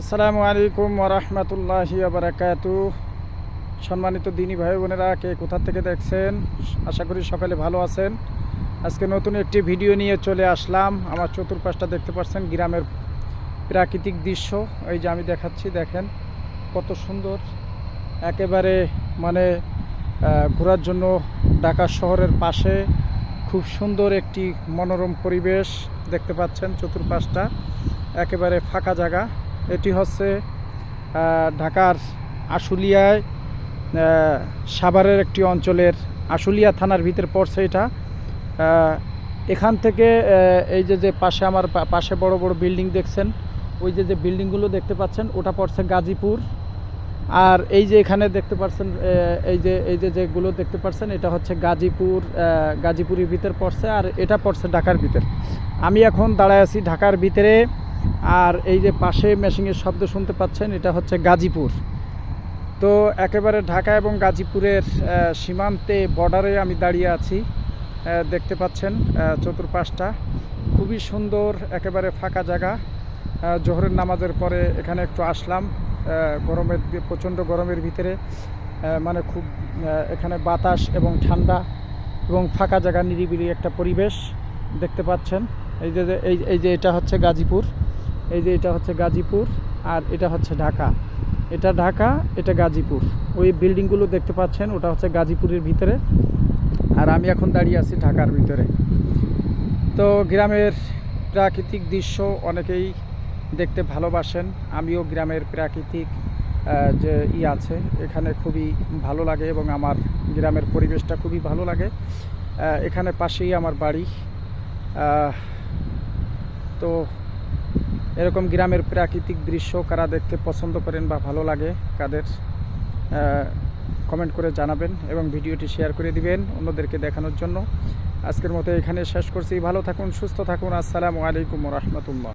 আসসালামু আলাইকুম ওরহমতুল্লাহি বারাকাতু। সম্মানিত দিনী ভাই বোনেরা, কে কোথা থেকে দেখছেন? আশা করি সকালে ভালো আছেন। আজকে নতুন একটি ভিডিও নিয়ে চলে আসলাম। আমার চতুর্পাশটা দেখতে পাচ্ছেন গ্রামের প্রাকৃতিক দৃশ্য। এই যে আমি দেখাচ্ছি, দেখেন কত সুন্দর। একেবারে মানে ঘোরার জন্য ঢাকা শহরের পাশে খুব সুন্দর একটি মনোরম পরিবেশ দেখতে পাচ্ছেন চতুর্পাশটা। একেবারে ফাঁকা জায়গা। এটি হচ্ছে ঢাকার আশুলিয়ায় সাভারের একটি অঞ্চলের আশুলিয়া থানার ভিতরে পড়ছে এটা। এখান থেকে এই যে যে পাশে আমার পাশে বড় বড় বিল্ডিং দেখছেন, ওই যে যে বিল্ডিংগুলো দেখতে পাচ্ছেন, ওটা পড়ছে গাজীপুর। আর এই যে এখানে দেখতে পাচ্ছেন এই যে এই যে, যেগুলো দেখতে পাচ্ছেন, এটা হচ্ছে গাজীপুর গাজীপুরের ভিতর পড়ছে, আর এটা পড়ছে ঢাকার ভিতর। আমি এখন দাঁড়ায় আছি ঢাকার ভিতরে। আর এই যে পাশে মেশিনের শব্দ শুনতে পাচ্ছেন, এটা হচ্ছে গাজীপুর। তো একেবারে ঢাকা এবং গাজীপুরের সীমান্তে বর্ডারে আমি দাঁড়িয়ে আছি। দেখতে পাচ্ছেন চতুর্পাশটা খুবই সুন্দর, একেবারে ফাঁকা জায়গা। জোহরের নামাজের পরে এখানে একটু আসলাম। গরমের প্রচণ্ড গরমের ভিতরে মানে খুব এখানে বাতাস এবং ঠান্ডা এবং ফাঁকা জায়গা, নিরিবিলি একটা পরিবেশ দেখতে পাচ্ছেন। এই যে এই যে, এটা হচ্ছে গাজীপুর। এই যে এটা হচ্ছে গাজীপুর আর এটা হচ্ছে ঢাকা। এটা ঢাকা, এটা গাজীপুর। ওই বিল্ডিংগুলো দেখতে পাচ্ছেন, ওটা হচ্ছে গাজীপুরের ভিতরে। আর আমি এখন দাঁড়িয়ে আছি ঢাকার ভিতরে। তো গ্রামের প্রাকৃতিক দৃশ্য অনেকেই দেখতে ভালোবাসেন। আমিও গ্রামের প্রাকৃতিক যে ই আছে, এখানে খুবই ভালো লাগে এবং আমার গ্রামের পরিবেশটা খুবই ভালো লাগে। এখানে পাশেই আমার বাড়ি। তো এরকম গ্রামের প্রাকৃতিক দৃশ্য কারা দেখতে পছন্দ করেন বা ভালো লাগে, কাদের কমেন্ট করে জানাবেন এবং ভিডিওটি শেয়ার করে দিবেন অন্যদেরকে দেখানোর জন্য। আজকের মতো এখানে শেষ করছি। ভালো থাকুন, সুস্থ থাকুন। আসসালামু আলাইকুম রহমতুল্লাহ।